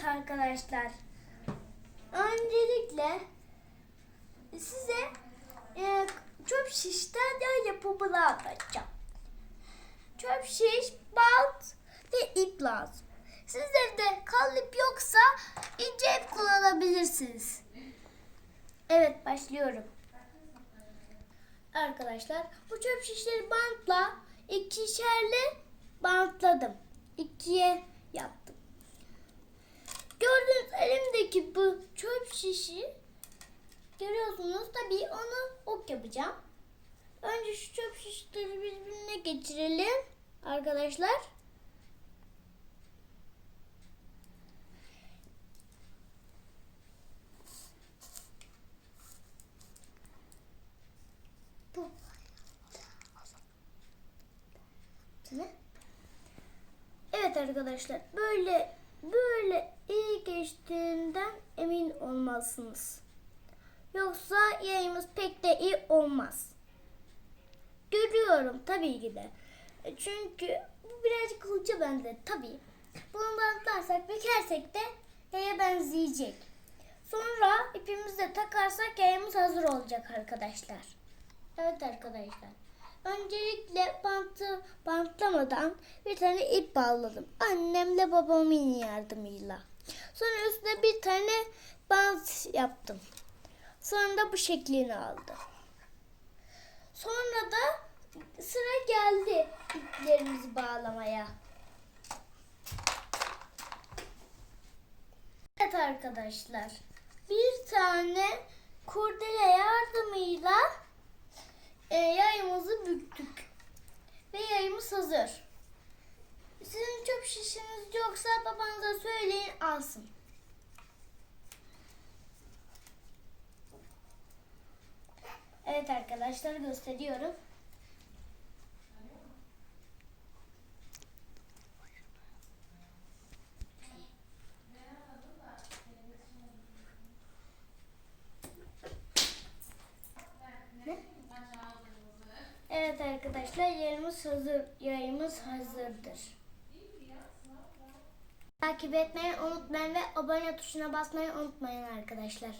Evet arkadaşlar. Öncelikle size e, çöp şişten yağ yapımını anlatacağım. Çöp şiş, bant ve ip lazım. Siz evde kalın ip yoksa ince ip kullanabilirsiniz. Evet başlıyorum. Arkadaşlar bu çöp şişleri bantla ikişerli bantladım. İkiye yaptım. Gördüğünüz elimdeki bu çöp şişi görüyorsunuz. Tabii onu ok yapacağım. Önce şu çöp şişleri birbirine geçirelim arkadaşlar. Evet arkadaşlar böyle böyle iyi geçtiğinden emin olmalısınız. Yoksa yayımız pek de iyi olmaz. Görüyorum tabii ki de. E, Çünkü bu birazcık hoca bende tabii. Bunu bantlarsak bükersek de yaya benzeyecek. Sonra ipimizi de takarsak yayımız hazır olacak arkadaşlar. Evet arkadaşlar. Öncelikle bantı bantlamadan bir tane ip bağladım. Annemle babamın yardımıyla. Sonra üstüne bir tane bant yaptım. Sonra da bu şeklini aldı. Sonra da sıra geldi iplerimizi bağlamaya. Evet arkadaşlar. Bir tane kurdele yardımıyla e, yayımızı büktük. Yayımız hazır. Sizin çöp şişiniz yoksa babanıza söyleyin alsın. Evet arkadaşlar gösteriyorum. Evet arkadaşlar yayımız hazır. Yayımız hazırdır. Takip etmeyi unutmayın ve abone tuşuna basmayı unutmayın arkadaşlar.